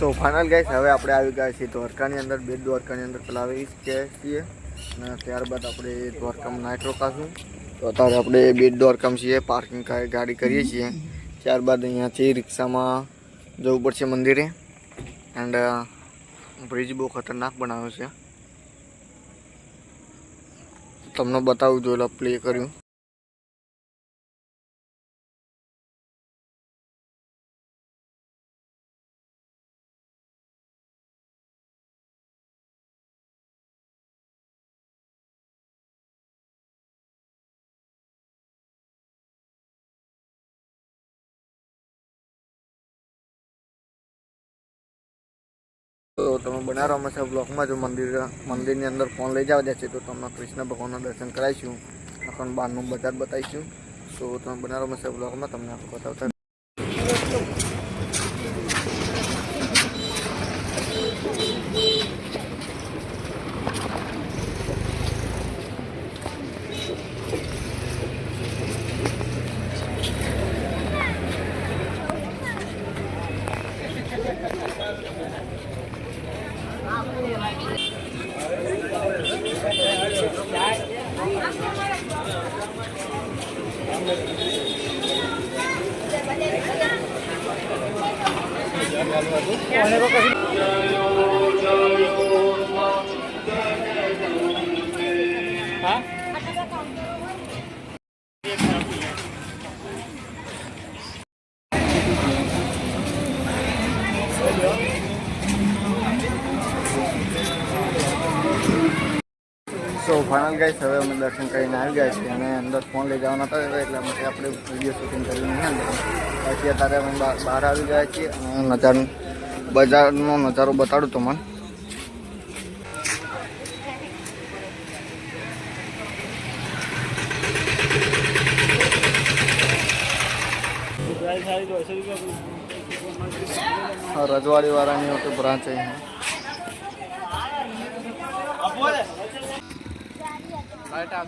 સો final guys હવે આપણે આવી ગયા છીએ દ્વારકાની અંદર, બે દ્વારકાની અંદર પેલા આવી ગયા છીએ. અને ત્યારબાદ આપણે દ્વારકામાં નાઇટ રોકાશું. તો અત્યારે આપણે બે દ્વારકામ છીએ પાર્કિંગ ગાડી કરીએ છીએ. ત્યારબાદ અહીંયાથી રિક્ષામાં જવું પડશે મંદિરે. એન્ડ બ્રિજ બહુ ખતરનાક બનાવ્યો છે. તમને બતાવું, જોયેલો પ્લે કર્યું. તો તમે બનારસમાં છે, બ્લોકમાં જો મંદિર, મંદિરની અંદર ફોન લઈ જાવ છે તો તમને કૃષ્ણ ભગવાનના દર્શન કરાવીશું. આખા બારનું બજાર બતાવીશું. તો તમે બનારસમાં છે, બ્લોકમાં તમને આખું બતાવતા સો ફાઇનલ ગાઈસ હવે અમે દર્શન કરીને આવી ગયા છીએ અને અંદર ફોન લઈ જવાનો હતો, એટલા માટે આપણે વીડિયો શૂટિંગ કર્યું નહીં અંદર પછી અત્યારે અમે બહાર આવી ગયા છીએ અને નજારો, બજારનો નજારો બતાડું તમને. રજવાડી વાળાની બ્રાન્ચ અહીં. নয়টা